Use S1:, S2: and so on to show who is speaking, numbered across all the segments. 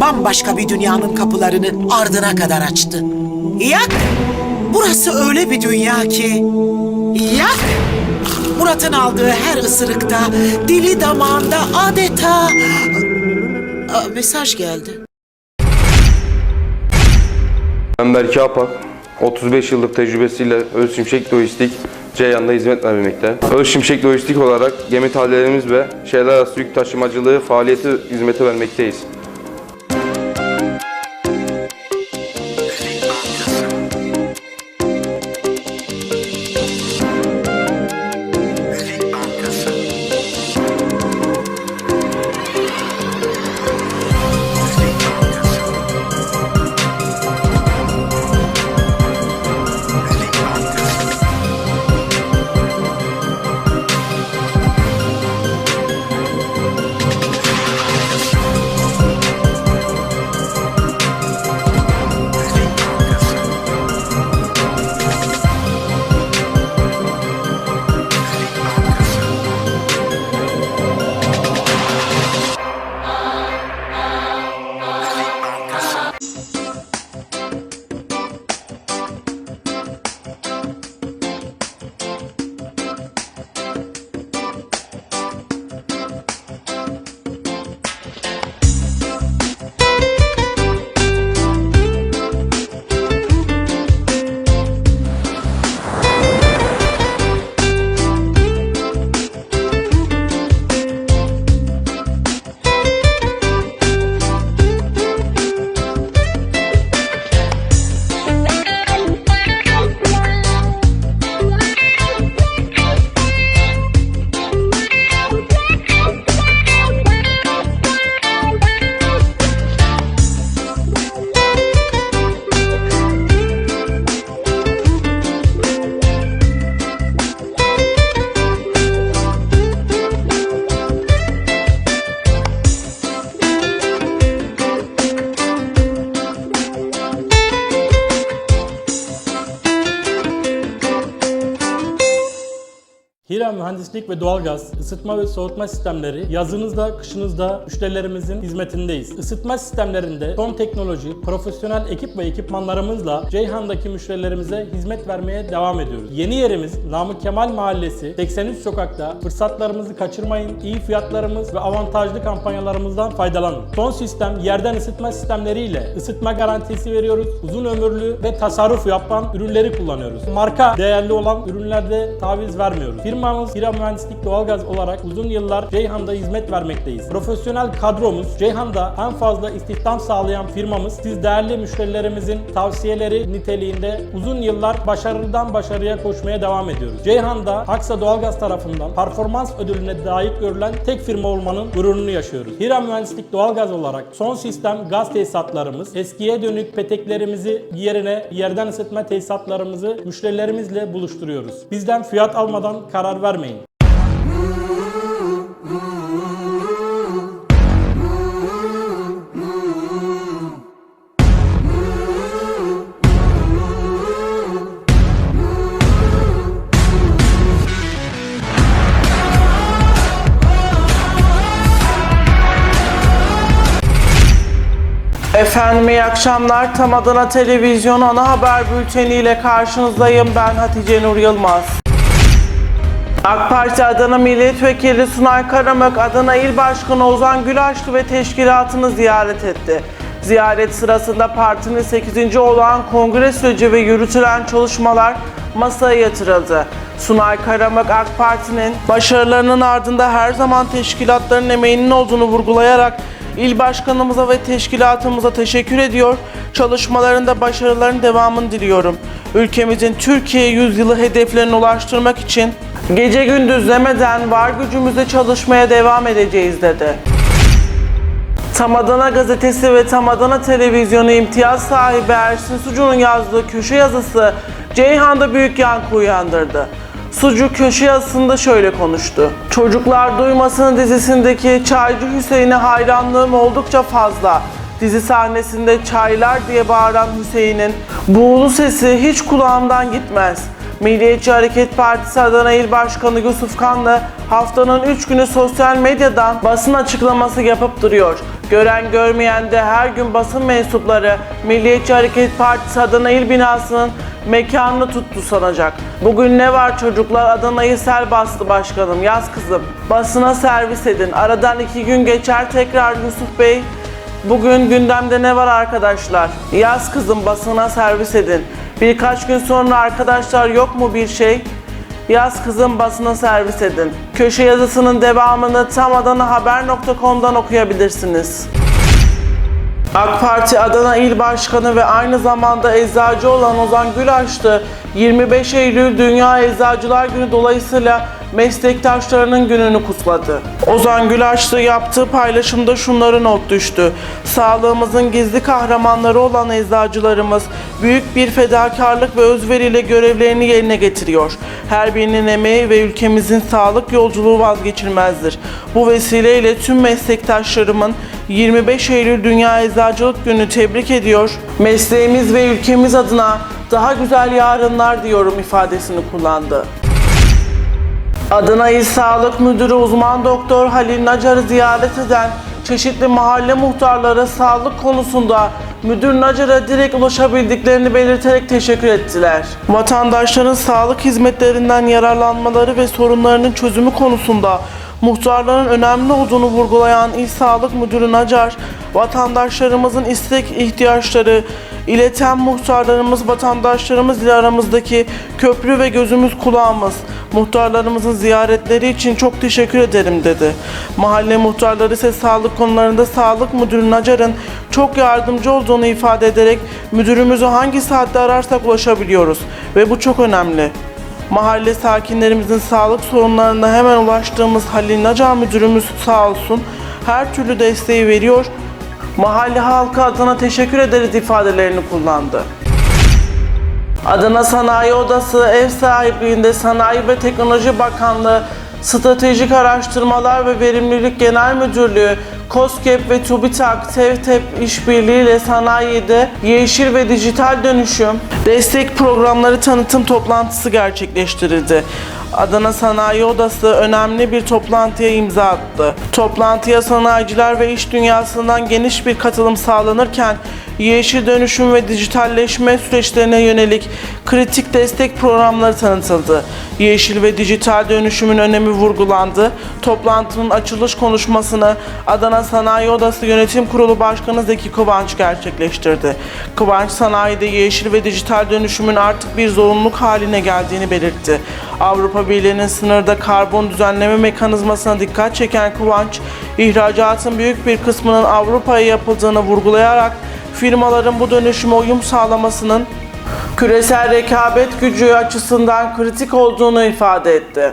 S1: bambaşka bir dünyanın kapılarını ardına kadar açtı. Yak! Burası öyle bir dünya ki... Yak! Murat'ın aldığı her ısırıkta, dili damağında adeta... Aa, mesaj geldi.
S2: Ben Berke Apak. 35 yıllık tecrübesiyle Öz Şimşek Lojistik Ceyhan'da hizmet vermekte. Öz Şimşek Lojistik olarak gemi tahliyelerimiz ve şehirler arası yük taşımacılığı faaliyeti hizmeti vermekteyiz.
S3: Hira Mühendislik ve Doğalgaz, ısıtma ve soğutma sistemleri yazınızda, kışınızda müşterilerimizin hizmetindeyiz. Isıtma sistemlerinde son teknoloji, profesyonel ekip ve ekipmanlarımızla Ceyhan'daki müşterilerimize hizmet vermeye devam ediyoruz. Yeni yerimiz Namık Kemal Mahallesi 83 sokakta. Fırsatlarımızı kaçırmayın. İyi fiyatlarımız ve avantajlı kampanyalarımızdan faydalanın. Son sistem yerden ısıtma sistemleriyle ısıtma garantisi veriyoruz. Uzun ömürlü ve tasarruf yapan ürünleri kullanıyoruz. Marka değerli olan ürünlerde taviz vermiyoruz. Firmamız Hira Mühendislik Doğalgaz olarak uzun yıllar Ceyhan'da hizmet vermekteyiz. Profesyonel kadromuz Ceyhan'da en fazla istihdam sağlayan firmamız. Siz değerli müşterilerimizin tavsiyeleri niteliğinde uzun yıllar başarıdan başarıya koşmaya devam ediyoruz. Ceyhan'da Aksa Doğalgaz tarafından performans ödülüne layık görülen tek firma olmanın gururunu yaşıyoruz. Hira Mühendislik Doğalgaz olarak son sistem gaz tesisatlarımız, eskiye dönük peteklerimizi yerine yerden ısıtma tesisatlarımızı müşterilerimizle buluşturuyoruz. Bizden fiyat almadan karar vermeyin.
S4: Efendim iyi akşamlar. Tam Adana Televizyon ana haber bülteni ile karşınızdayım. Ben Hatice Nur Yılmaz. AK Parti Adana Milletvekili Sunay Karamak, Adana İl Başkanı Ozan Gülaşlı ve teşkilatını ziyaret etti. Ziyaret sırasında partinin 8. olan kongre süreci ve yürütülen çalışmalar masaya yatırıldı. Sunay Karamak AK Parti'nin başarılarının ardında her zaman teşkilatların emeğinin olduğunu vurgulayarak İl başkanımıza ve teşkilatımıza teşekkür ediyor. Çalışmalarında başarıların devamını diliyorum. Ülkemizin Türkiye yüzyılı hedeflerine ulaştırmak için gece gündüz demeden var gücümüzle çalışmaya devam edeceğiz dedi. Tam Adana gazetesi ve Tam Adana televizyonu imtiyaz sahibi Ersin Sucu'nun yazdığı köşe yazısı Ceyhan'da büyük yankı uyandırdı. Sucu köşe yazısında şöyle konuştu. Çocuklar Duymasın dizisindeki Çaycı Hüseyin'e hayranlığım oldukça fazla. Dizi sahnesinde çaylar diye bağıran Hüseyin'in buğulu sesi hiç kulağımdan gitmez. Milliyetçi Hareket Partisi Adana İl Başkanı Yusuf Kanlı haftanın 3 günü sosyal medyadan basın açıklaması yapıp duruyor. Gören görmeyen de her gün basın mensupları Milliyetçi Hareket Partisi Adana İl binasının mekanını tuttu sanacak. Bugün ne var çocuklar Adana'yı sel bastı başkanım yaz kızım. Basına servis edin. Aradan iki gün geçer tekrar Yusuf Bey. Bugün gündemde ne var arkadaşlar? Yaz kızım basına servis edin. Birkaç gün sonra arkadaşlar yok mu bir şey? Yaz kızım basına servis edin. Köşe yazısının devamını tam adanahaber.com'dan okuyabilirsiniz. AK Parti Adana İl Başkanı ve aynı zamanda eczacı olan Ozan Gülaş'tı 25 Eylül Dünya Eczacılar Günü dolayısıyla meslektaşlarının gününü kutladı. Ozan Gülaş'ta yaptığı paylaşımda şunları not düştü. Sağlığımızın gizli kahramanları olan eczacılarımız büyük bir fedakarlık ve özveriyle görevlerini yerine getiriyor. Her birinin emeği ve ülkemizin sağlık yolculuğu vazgeçilmezdir. Bu vesileyle tüm meslektaşlarımın 25 Eylül Dünya Eczacılık Günü tebrik ediyor. Mesleğimiz ve ülkemiz adına daha güzel yarınlar diyorum ifadesini kullandı. Adana İl Sağlık Müdürü uzman doktor Halil Nacar'ı ziyaret eden çeşitli mahalle muhtarları sağlık konusunda müdür Nacar'a direkt ulaşabildiklerini belirterek teşekkür ettiler. Vatandaşların sağlık hizmetlerinden yararlanmaları ve sorunlarının çözümü konusunda muhtarların önemli olduğunu vurgulayan İl Sağlık Müdürü Nacar, vatandaşlarımızın istek ihtiyaçları, ileten muhtarlarımız vatandaşlarımız ile aramızdaki köprü ve gözümüz kulağımız. Muhtarlarımızın ziyaretleri için çok teşekkür ederim dedi. Mahalle muhtarları ise sağlık konularında Sağlık Müdürü Nacar'ın çok yardımcı olduğunu ifade ederek müdürümüzü hangi saatte ararsak ulaşabiliyoruz ve bu çok önemli. Mahalle sakinlerimizin sağlık sorunlarına hemen ulaştığımız Halil Nacar müdürümüz sağ olsun her türlü desteği veriyor. Mahalle halkı adına teşekkür ederiz ifadelerini kullandı. Adana Sanayi Odası ev sahipliğinde Sanayi ve Teknoloji Bakanlığı Stratejik Araştırmalar ve Verimlilik Genel Müdürlüğü, KOSGEB ve TÜBİTAK, TEVTEP işbirliğiyle sanayide yeşil ve dijital dönüşüm destek programları tanıtım toplantısı gerçekleştirildi. Adana Sanayi Odası önemli bir toplantıya imza attı. Toplantıya sanayiciler ve iş dünyasından geniş bir katılım sağlanırken yeşil dönüşüm ve dijitalleşme süreçlerine yönelik kritik destek programları tanıtıldı. Yeşil ve dijital dönüşümün önemi vurgulandı. Toplantının açılış konuşmasını Adana Sanayi Odası Yönetim Kurulu Başkanı Zeki Kıvanç gerçekleştirdi. Kıvanç sanayide yeşil ve dijital dönüşümün artık bir zorunluluk haline geldiğini belirtti. Avrupa Birliği'nin sınırda karbon düzenleme mekanizmasına dikkat çeken Kıvanç, ihracatın büyük bir kısmının Avrupa'ya yapıldığını vurgulayarak firmaların bu dönüşüme uyum sağlamasının küresel rekabet gücü açısından kritik olduğunu ifade etti.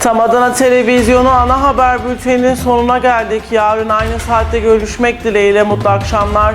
S4: Tam Adana Televizyonu ana haber bülteninin sonuna geldik. Yarın aynı saatte görüşmek dileğiyle mutlu akşamlar.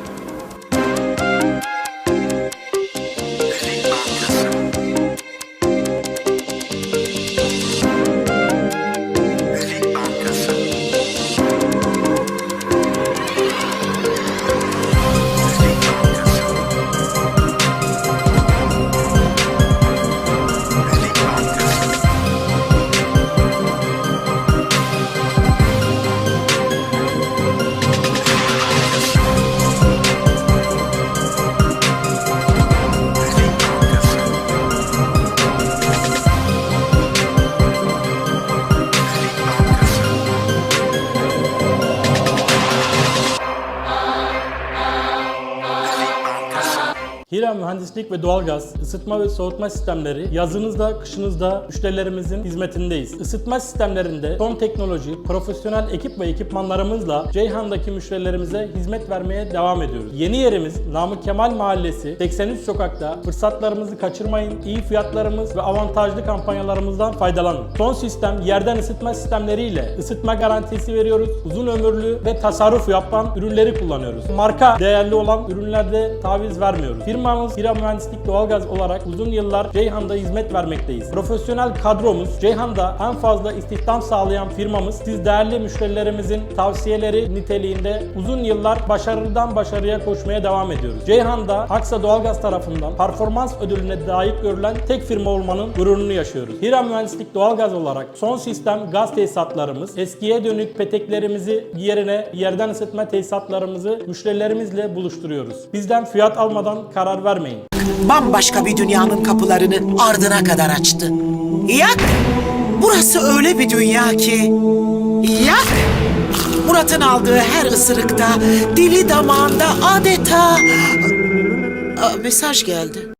S3: Hira Mühendislik ve Doğalgaz, ısıtma ve soğutma sistemleri yazınızda, kışınızda müşterilerimizin hizmetindeyiz. Isıtma sistemlerinde son teknoloji, profesyonel ekip ve ekipmanlarımızla Ceyhan'daki müşterilerimize hizmet vermeye devam ediyoruz. Yeni yerimiz Namık Kemal Mahallesi 83 sokakta. Fırsatlarımızı kaçırmayın. İyi fiyatlarımız ve avantajlı kampanyalarımızdan faydalanın. Son sistem yerden ısıtma sistemleriyle ısıtma garantisi veriyoruz. Uzun ömürlü ve tasarruf yapan ürünleri kullanıyoruz. Marka değerli olan ürünlerde taviz vermiyoruz. Firmamız Hira Mühendislik Doğalgaz olarak uzun yıllar Ceyhan'da hizmet vermekteyiz. Profesyonel kadromuz Ceyhan'da en fazla istihdam sağlayan firmamız. Siz değerli müşterilerimizin tavsiyeleri niteliğinde uzun yıllar başarıdan başarıya koşmaya devam ediyoruz. Ceyhan'da Aksa Doğalgaz tarafından performans ödülüne layık görülen tek firma olmanın gururunu yaşıyoruz. Hira Mühendislik Doğalgaz olarak son sistem gaz tesisatlarımız, eskiye dönük peteklerimizi yerine yerden ısıtma tesisatlarımızı müşterilerimizle buluşturuyoruz. Bizden fiyat almadan karar vermeyin.
S1: Bambaşka bir dünyanın kapılarını ardına kadar açtı. Yak! Burası öyle bir dünya ki... Yak! Murat'ın aldığı her ısırıkta, dili damağında adeta... Aa, mesaj geldi.